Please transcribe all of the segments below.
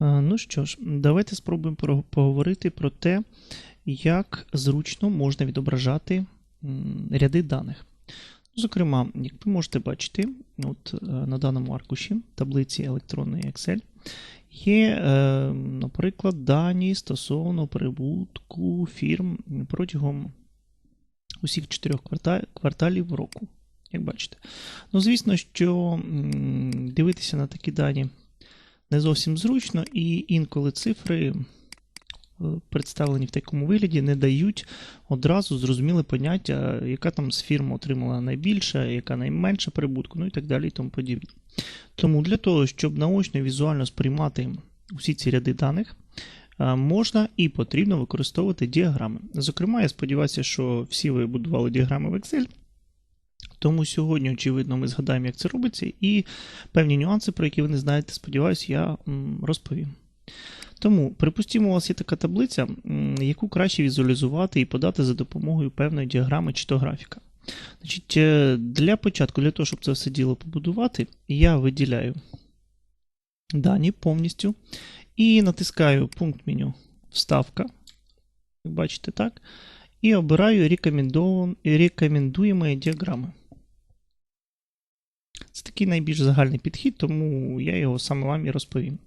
Е, Ну що ж, давайте спробуємо про- поговорити про те, як зручно можна відображати ряди даних. Зокрема, як ви можете бачити, от е, на даному аркуші таблиці електронної Excel є, е, наприклад, дані стосовно прибутку фірм протягом усіх чотирьох кварталів року. Як бачите. Ну, звісно, що дивитися на такі дані не зовсім зручно, і інколи цифри, е, представлені в такому вигляді, не дають одразу зрозуміле поняття, яка там з фірм отримала найбільше, яка найменша прибутку, ну і так далі і тому подібне. Тому для того, щоб наочно візуально сприймати усі ці ряди даних, е, можна і потрібно використовувати діаграми. Зокрема, я сподіваюся, що всі ви будували діаграми в Excel. Тому сьогодні, очевидно, ми згадаємо, як це робиться, і певні нюанси, про які ви не знаєте, сподіваюся, я розповім. Тому, припустімо, у вас є така таблиця, яку краще візуалізувати і подати за допомогою певної діаграми чи то графіка. Значить, е, для початку, для того, щоб це все діло побудувати, я виділяю дані повністю і натискаю пункт меню Вставка. Як бачите, так. І обираю рекомендуємо діаграми. Такий найбільш загальний підхід, тому я його саме вам і розповім.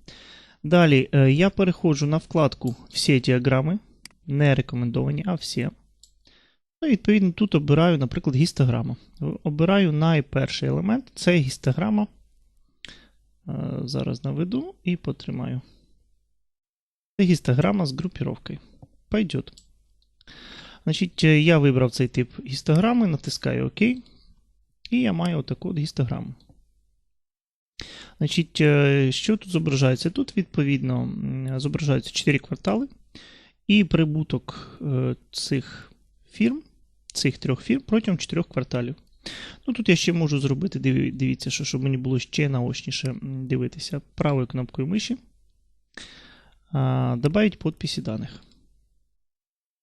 Далі е, я переходжу на вкладку Всі діаграми. Не рекомендовані, а всі. Ну, відповідно, тут обираю, наприклад, гістограму. Обираю найперший елемент це гістограма. Е, Зараз наведу і потримаю. Це гістограма з групіровкою. Пойдет. Значить, е, я вибрав цей тип гістограми, натискаю ОК. І я маю отаку от гістограму. Значить, е, що тут зображається? Тут, відповідно, зображаються 4 квартали, і прибуток е, цих фірм, цих трьох фірм протягом 4 кварталів. Ну, Тут я ще можу зробити, дивіться, що, щоб мені було ще наочніше дивитися правою кнопкою миші. Добавить подписи даних.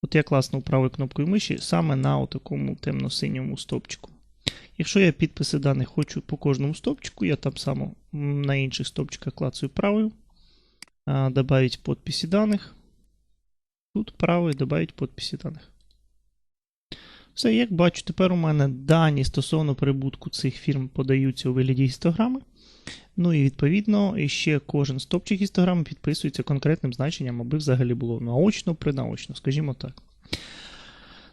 От я класно правою кнопкою миші саме на такому темно-синьому стовпчику. Якщо я підписи даних хочу по кожному стовпчику, я там само на інших стовпчиках клацаю правою. Добавить подписи даних. Тут правою добавить подписи даних. Все, як бачу, тепер у мене дані стосовно прибутку цих фірм подаються у вигляді гістограми. Ну і відповідно ще кожен стопчик гістограми підписується конкретним значенням, аби взагалі було наочно, принаочно, скажімо так.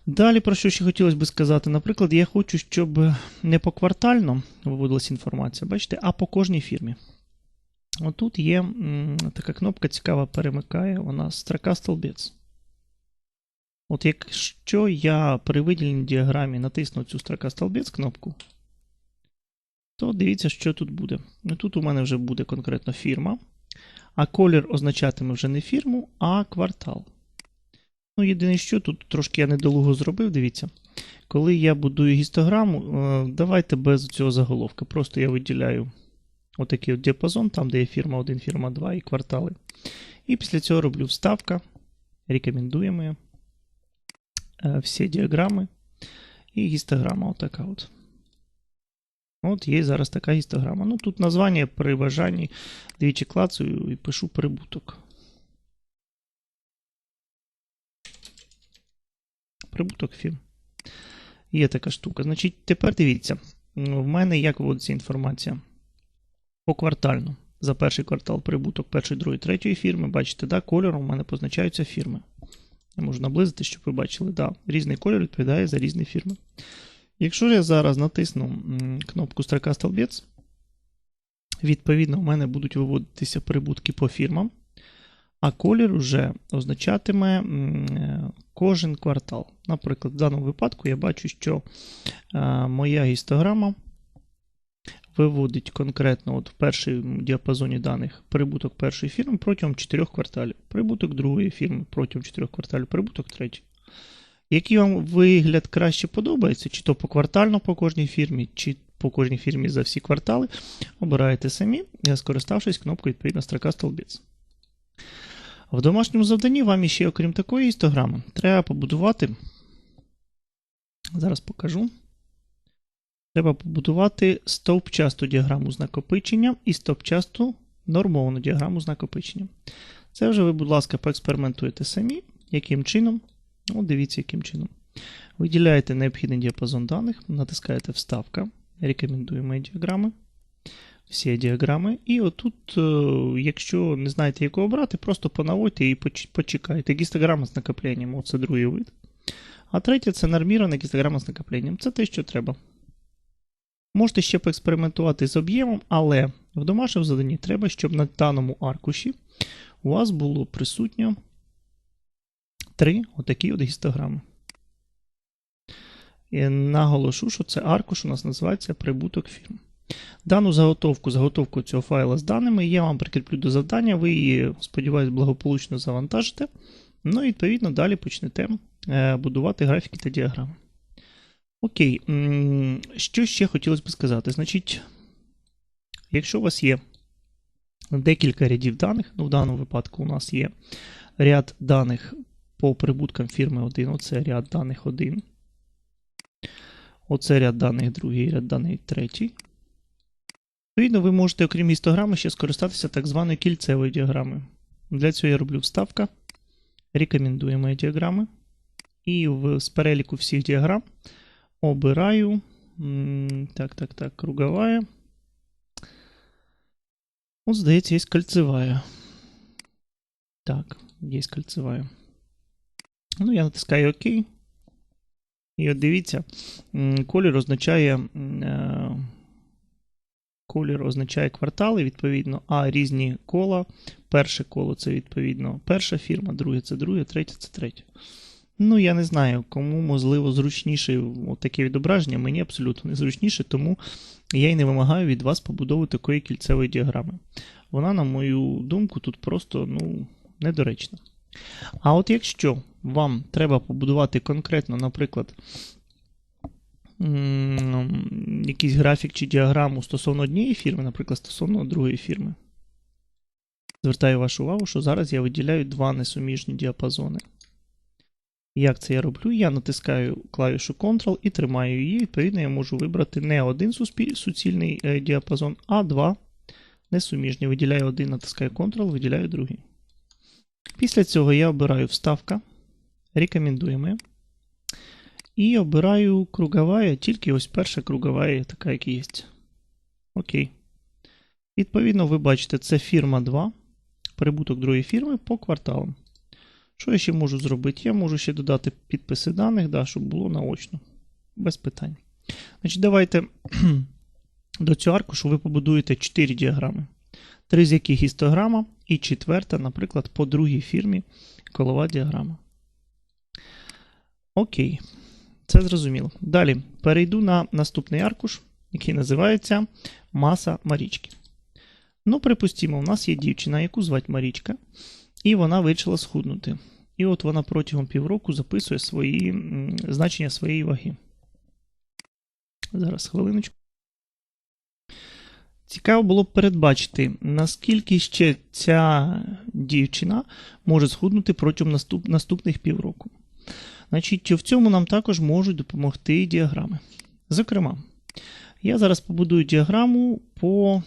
Далі, про що ще хотілося би сказати, наприклад, я хочу, щоб не поквартально виводилася інформація, бачите, а по кожній фірмі. Отут є м, така кнопка цікава, перемикає, вона строка столбець. От якщо я при виділеній діаграмі натисну цю строка столбець кнопку, то дивіться, що тут буде. Ну, Тут у мене вже буде конкретно фірма, а колір означатиме вже не фірму, а квартал. Ну, єдине, що тут трошки я недолуго зробив, дивіться. Коли я будую гістограму, е, давайте без цього заголовка. Просто я виділяю отакий от діапазон, там, де є фірма 1, фірма 2 і квартали. І після цього роблю вставка. Рекомендуємо. е, Всі діаграми. І гістограма отака от. От є зараз така гістограма. Ну тут названня при бажанні двічі клацаю і пишу прибуток. Прибуток фірм. Є така штука. Значить, тепер дивіться. В мене як виводиться інформація? Поквартально. За перший квартал прибуток першої, другої, третьої фірми. Бачите, да, кольором у мене позначаються фірми. Я можу наблизити, щоб ви бачили, да, різний кольор відповідає за різні фірми. Якщо я зараз натисну кнопку строка столбець, відповідно, у мене будуть виводитися прибутки по фірмам, а колір вже означатиме е, кожен квартал. Наприклад, в даному випадку я бачу, що е, моя гістограма виводить конкретно от в першому діапазоні даних прибуток першої фірми протягом 4 кварталів, прибуток другої фірми протягом 4 кварталів, прибуток третьої. Який вам вигляд краще подобається, чи то поквартально по кожній фірмі, чи по кожній фірмі за всі квартали, обираєте самі, скориставшись кнопкою відповідна строка столбець. В домашньому завданні вам іще, окрім такої гістограми, треба побудувати. Зараз покажу. Треба побудувати стовпчасту діаграму з накопиченням і стовпчасту нормовану діаграму з накопиченням. Це вже ви, будь ласка, поекспериментуєте самі, яким чином. От дивіться, яким чином. Виділяєте необхідний діапазон даних, натискаєте Вставка, рекомендуємо діаграми, всі діаграми. І отут, е, якщо не знаєте, яку обрати, просто понаводьте і почекайте. Гістограма з накопленням, оце другий вид. А третє це нормірована гістограма з накопленням. Це те, що треба. Можете ще поекспериментувати з об'ємом, але в домашньому заданні треба, щоб на даному аркуші у вас було присутньо три отакі от гістограми. І наголошу, що це аркуш у нас називається прибуток фірм. Дану заготовку, заготовку цього файла з даними я вам прикріплю до завдання, ви її, сподіваюся, благополучно завантажите. Ну і відповідно далі почнете е, будувати графіки та діаграми. Окей, що ще хотілося б сказати? Значить, якщо у вас є декілька рядів даних, ну в даному випадку у нас є ряд даних по прибуткам фірми 1, оце ряд даних 1. Оце ряд даних другий, ряд даних третій. Відповідно, ви можете, окрім гістограми, ще скористатися так званою кільцевою діаграмою. Для цього я роблю вставка. Рекомендуємо діаграми. І в, з переліку всіх діаграм обираю. Так, так, так, круговая. От, здається, є кольцевая. Так, є кольцевая. Ну, я натискаю ОК. І от дивіться, колір означає. Колір означає квартали, відповідно, а різні кола. Перше коло це відповідно перша фірма, друге це друге, третє це третє. Ну, я не знаю, кому можливо зручніше таке відображення, мені абсолютно не зручніше, тому я й не вимагаю від вас побудови такої кільцевої діаграми. Вона, на мою думку, тут просто ну, недоречна. А от якщо вам треба побудувати конкретно, наприклад, якийсь графік чи діаграму стосовно однієї фірми, наприклад, стосовно другої фірми, звертаю вашу увагу, що зараз я виділяю два несуміжні діапазони. Як це я роблю? Я натискаю клавішу Ctrl і тримаю її. Відповідно, я можу вибрати не один суцільний е, діапазон, а два несуміжні. Виділяю один, натискаю Ctrl, виділяю другий. Після цього я обираю вставка, рекомендуємо. І обираю круговая, тільки ось перша круговая, така, як є. Окей. Відповідно, ви бачите, це фірма 2, прибуток другої фірми по кварталам. Що я ще можу зробити? Я можу ще додати підписи даних, да, щоб було наочно. Без питань. Значить, давайте до цього аркушу ви побудуєте 4 діаграми. Три з яких гістограма, і четверта, наприклад, по другій фірмі колова діаграма. Окей. Це зрозуміло. Далі перейду на наступний аркуш, який називається Маса Марічки. Ну, припустімо, у нас є дівчина, яку звати Марічка, і вона вирішила схуднути. І от вона протягом півроку записує свої значення своєї ваги. Зараз хвилиночку. Цікаво було б передбачити, наскільки ще ця дівчина може схуднути протягом наступ, наступних півроку. Значить, в цьому нам також можуть допомогти діаграми. Зокрема, я зараз побудую діаграму по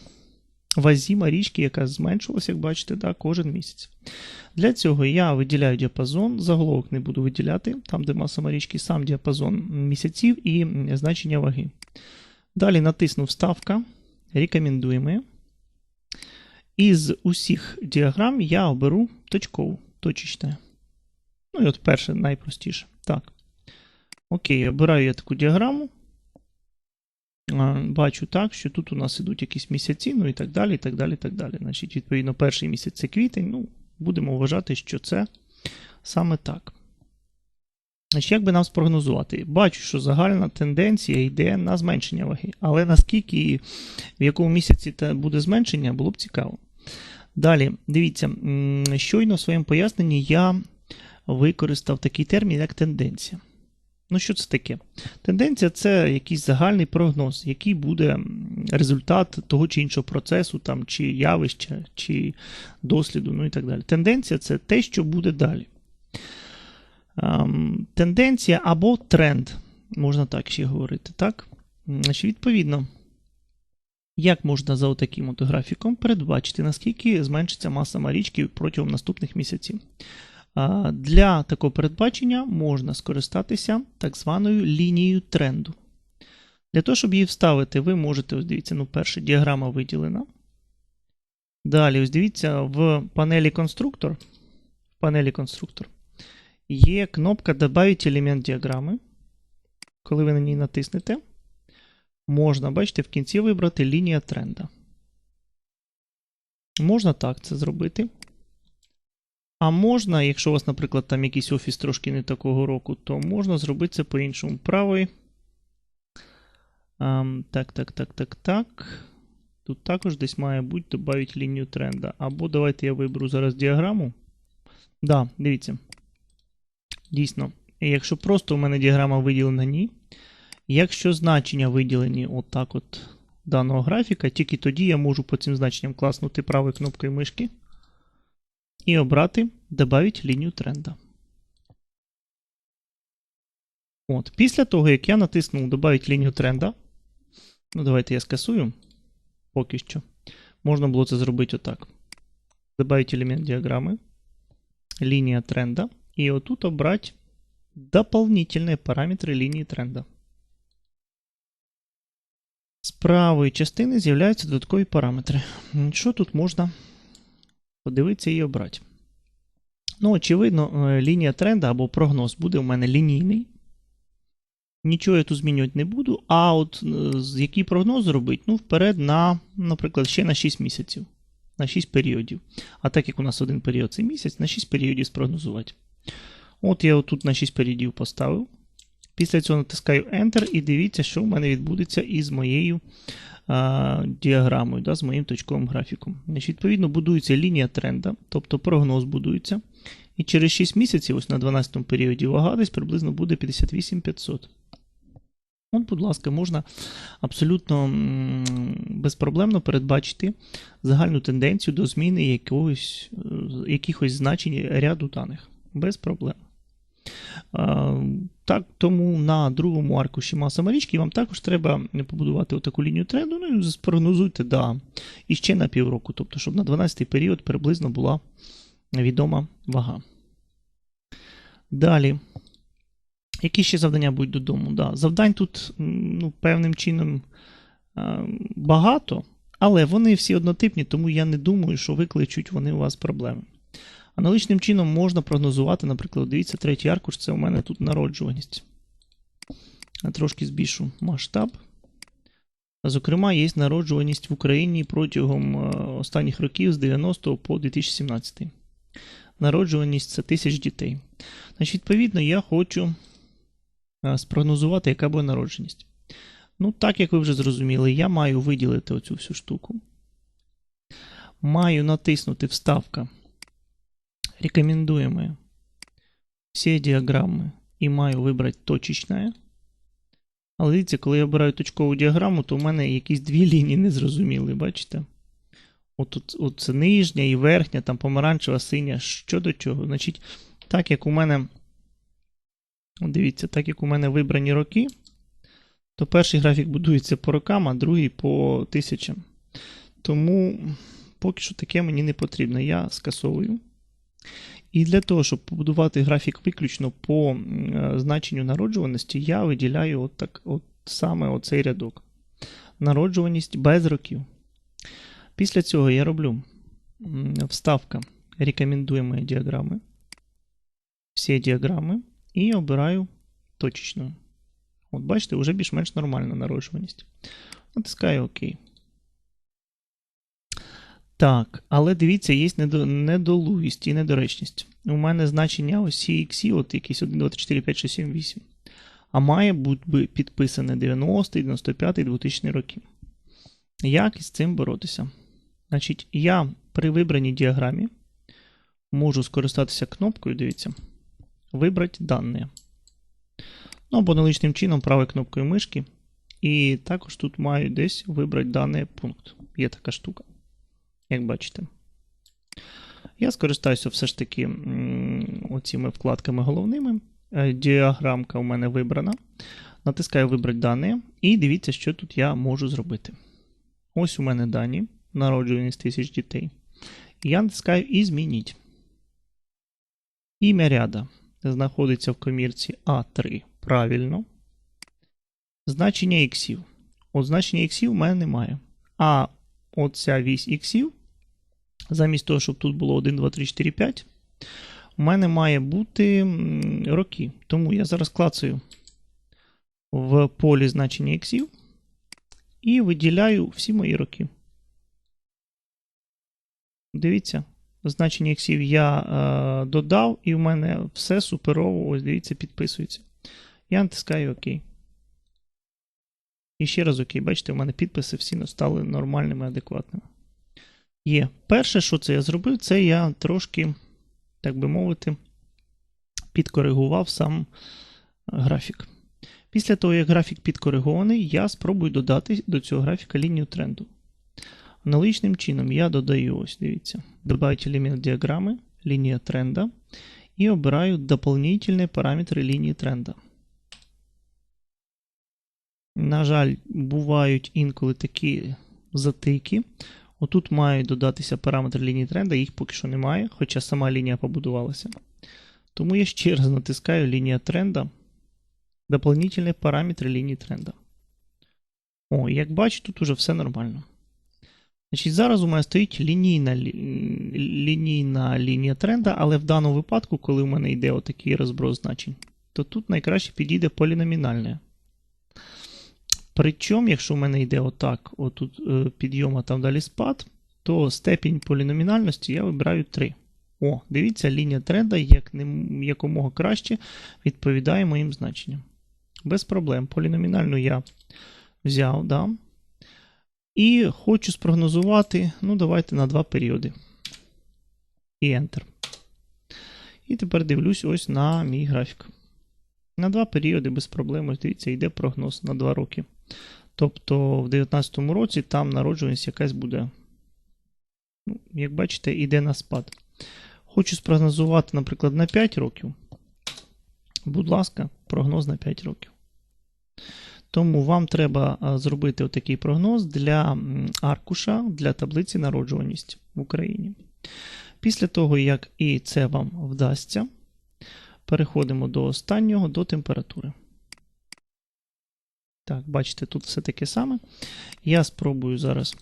вазі Марічки, яка зменшилася, як бачите, да, кожен місяць. Для цього я виділяю діапазон, заголовок не буду виділяти, там, де маса Марічки, сам діапазон місяців і значення ваги. Далі натисну Вставка, рекомендуємо. Із усіх діаграм я оберу точкову, точечне. Ну і от перше найпростіше. Так. Окей, обираю я таку діаграму. Бачу так, що тут у нас ідуть якісь місяці, ну і так далі. і так далі, і так далі. Значить, відповідно, перший місяць це квітень. Ну, будемо вважати, що це саме так. Значить, як би нам спрогнозувати? Бачу, що загальна тенденція йде на зменшення ваги. Але наскільки і в якому місяці це буде зменшення, було б цікаво. Далі, дивіться, щойно в своєму поясненні я використав такий термін, як тенденція. Ну, що це таке? Тенденція це якийсь загальний прогноз, який буде результат того чи іншого процесу, там, чи явища, чи досліду, ну і так далі. Тенденція це те, що буде далі. Ем, Тенденція або тренд, можна так ще говорити. так? Значить, Відповідно, Як можна за отаким от графіком передбачити, наскільки зменшиться маса марічки протягом наступних місяців? Для такого передбачення можна скористатися так званою лінією тренду. Для того, щоб її вставити, ви можете, ось дивіться, ну, перша діаграма виділена. Далі, ось дивіться, в панелі конструктор. В панелі конструктор є кнопка Добавить елемент діаграми. Коли ви на ній натиснете, можна, бачите, в кінці вибрати лінія тренда. Можна так це зробити. А можна, якщо у вас, наприклад, там якийсь офіс трошки не такого року, то можна зробити це по-іншому. Правий. Um, так, так, так, так, так. Тут також десь має бути додати лінію тренда. Або давайте я виберу зараз діаграму. Да, дивіться. Дійсно, якщо просто у мене діаграма виділена ні. Якщо значення виділені отак от даного графіка, тільки тоді я можу по цим значенням класнути правою кнопкою мишки і обрати Добавить лінію тренда. От, Після того, як я натиснув Добавить лінію тренда, ну давайте я скасую поки що. Можна було це зробити отак. Добавить елемент діаграми, лінія тренда, і отут обрати дополнительные параметри лінії тренда. З правої частини з'являються додаткові параметри. Що тут можна подивитися і обрати? Ну, очевидно, е, лінія тренда або прогноз буде у мене лінійний. Нічого я тут змінювати не буду. А от е, який прогноз зробити? Ну, вперед, на, наприклад, ще на 6 місяців. На 6 періодів. А так як у нас один період це місяць, на 6 періодів спрогнозувати. От я отут на 6 періодів поставив. Після цього натискаю Enter і дивіться, що в мене відбудеться із моєю а, діаграмою, да, з моїм точковим графіком. Значить, Відповідно, будується лінія тренда, тобто прогноз будується. І через 6 місяців, ось на 12 періоді вага десь приблизно буде 58500. От, будь ласка, можна абсолютно безпроблемно передбачити загальну тенденцію до зміни якогось, е, якихось значень ряду даних. Без проблем. Так, Тому на другому аркуші маса марічки вам також треба побудувати таку лінію тренду. Ну і спрогнозуйте, да, і ще на півроку, тобто, щоб на 12-й період приблизно була відома вага. Далі. Які ще завдання будуть додому? Да, Завдань тут ну, певним чином багато, але вони всі однотипні, тому я не думаю, що викличуть вони у вас проблеми. Аналогічним чином можна прогнозувати, наприклад, дивіться, третій аркуш це у мене тут народжуваність. Я трошки збільшу масштаб. Зокрема, є народжуваність в Україні протягом е, останніх років з 90 по 2017. Народжуваність це тисяч дітей. Значить, Відповідно, я хочу е, спрогнозувати, яка буде народженість. Ну, так як ви вже зрозуміли, я маю виділити оцю всю штуку. Маю натиснути вставка рекомендуемые всі діаграми і маю вибрати точечне. Але дивіться, коли я обираю точкову діаграму, то у мене якісь дві лінії незрозуміли, бачите? От, от це нижня і верхня, там помаранчева, синя, що до чого. Значить, так як у мене. Дивіться, так як у мене вибрані роки, то перший графік будується по рокам, а другий по тисячам. Тому поки що таке мені не потрібно. Я скасовую. І для того, щоб побудувати графік виключно по е, значенню народжуваності, я виділяю от так, от саме оцей рядок. Народжуваність без років. Після цього я роблю вставка рекомендуємої діаграми. Всі діаграми. І обираю точечну. От, бачите, вже більш-менш нормальна народжуваність. Натискаю ОК. Так, але дивіться, є недолугість і недоречність. У мене значення ось CX, от якийсь 1, 2, 3, 4, 5, 6, 7, 8. А має бути підписане 90, 95, 2000 роки. Як із цим боротися? Значить, я при вибраній діаграмі можу скористатися кнопкою, дивіться, вибрати дані. Ну, або наличним чином правою кнопкою мишки. І також тут маю десь вибрати даний пункт. Є така штука як бачите. Я скористаюся все ж таки оціми вкладками головними. Е, діаграмка у мене вибрана. Натискаю Вибрати дані, і дивіться, що тут я можу зробити. Ось у мене дані. Народжуваність тисяч дітей. Я натискаю і змініть. Ім'я ряда знаходиться в комірці А3. Правильно. Значення іксів. От значення іксів у мене немає. А оця вісь іксів, замість того, щоб тут було 1, 2, 3, 4, 5, у мене має бути роки. Тому я зараз клацаю в полі значення іксів і виділяю всі мої роки. Дивіться, значення іксів я е, додав, і в мене все суперово, ось дивіться, підписується. Я натискаю ОК. І ще раз ОК. Бачите, у мене підписи всі стали нормальними, адекватними. Є. Перше, що це я зробив, це я трошки, так би мовити, підкоригував сам графік. Після того, як графік підкоригований, я спробую додати до цього графіка лінію тренду. Аналогічним чином я додаю, ось дивіться, добавить елемент діаграми, лінія тренда, і обираю дополнительні параметри лінії тренда. На жаль, бувають інколи такі затики. Отут мають додатися параметри лінії тренда, їх поки що немає, хоча сама лінія побудувалася. Тому я ще раз натискаю лінія тренда, дополнительні параметри лінії тренда. О, як бачите, тут уже все нормально. Значить, Зараз у мене стоїть лінійна лінійна лінія тренда, але в даному випадку, коли у мене йде отакий розброс значень, то тут найкраще підійде поліномінальне. Причому, якщо в мене йде отак, отут е, підйом, а там далі спад, то степінь поліномінальності я вибираю 3. О, дивіться, лінія тренда як не, якомога краще відповідає моїм значенням. Без проблем. Поліномінальну я взяв, да. І хочу спрогнозувати, ну, давайте на два періоди. І Enter. І тепер дивлюсь ось на мій графік. На два періоди без проблем, дивіться, йде прогноз на два роки. Тобто в 2019 році там народжуваність якась буде. Ну, Як бачите, йде на спад. Хочу спрогнозувати, наприклад, на 5 років. Будь ласка, прогноз на 5 років. Тому вам треба зробити отакий прогноз для аркуша для таблиці народжуваність в Україні. Після того, як і це вам вдасться, переходимо до останнього, до температури. Так, бачите, тут все таке саме. Я спробую зараз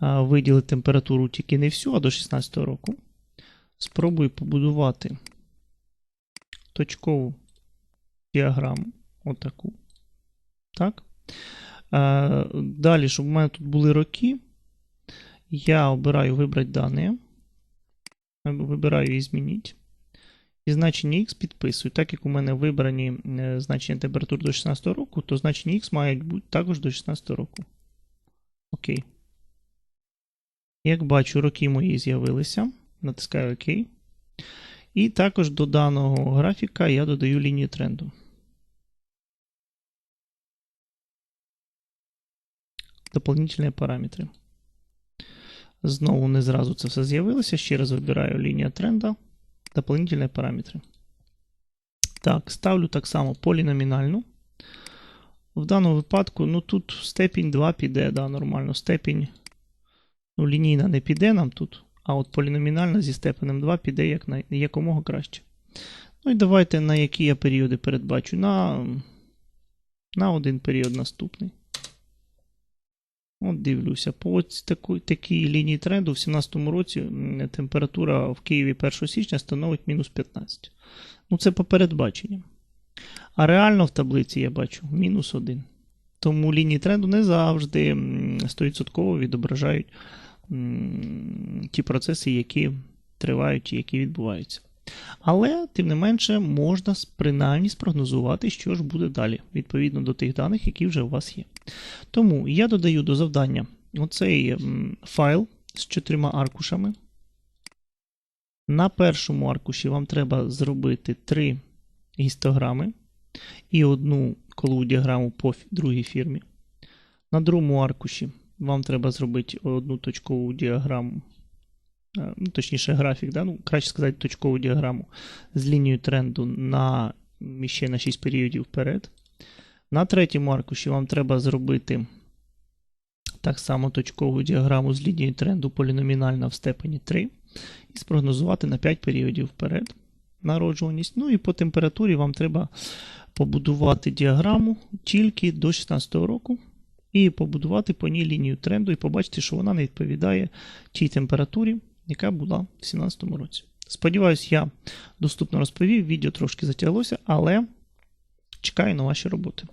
виділити температуру тільки не всю, а до 16 року. Спробую побудувати точкову діаграму. Отаку. Так. Далі, щоб у мене тут були роки, я обираю вибрати дані. Вибираю і змінити. І значення X підписую. Так як у мене вибрані е, значення температури до 16 року, то значення X мають бути також до 16 року. Окей. Як бачу, роки мої з'явилися. Натискаю ОК. І також до даного графіка я додаю лінію тренду. Дополнительні параметри. Знову не зразу це все з'явилося. Ще раз вибираю лінія тренда. Дополнительні параметри. Так, ставлю так само поліномінальну. В даному випадку, ну тут степінь 2 піде, да, нормально. Степінь ну, лінійна не піде нам тут, а от поліномінальна зі степенем 2 піде як на, якомога краще. Ну і давайте на які я періоди передбачу. На, на один період наступний. От дивлюся, по такій, такій лінії тренду в 2017 році температура в Києві 1 січня становить мінус 15. Ну, це по передбаченням. А реально в таблиці я бачу мінус 1. Тому лінії тренду не завжди 100% відображають ті процеси, які тривають і які відбуваються. Але, тим не менше, можна принаймні спрогнозувати, що ж буде далі, відповідно до тих даних, які вже у вас є. Тому я додаю до завдання оцей файл з чотирма аркушами. На першому аркуші вам треба зробити три гістограми і одну колову діаграму по другій фірмі. На другому аркуші вам треба зробити одну точкову діаграму ну, точніше, графік, да? ну, краще сказати, точкову діаграму з лінією тренду на ще на 6 періодів вперед. На третьому аркуші вам треба зробити так само точкову діаграму з лінією тренду поліномінальна в степені 3 і спрогнозувати на 5 періодів вперед народжуваність. Ну і по температурі вам треба побудувати діаграму тільки до 16 року. І побудувати по ній лінію тренду, і побачити, що вона не відповідає тій температурі, яка була в 2017 році. Сподіваюсь, я доступно розповів, відео трошки затяглося, але чекаю на ваші роботи.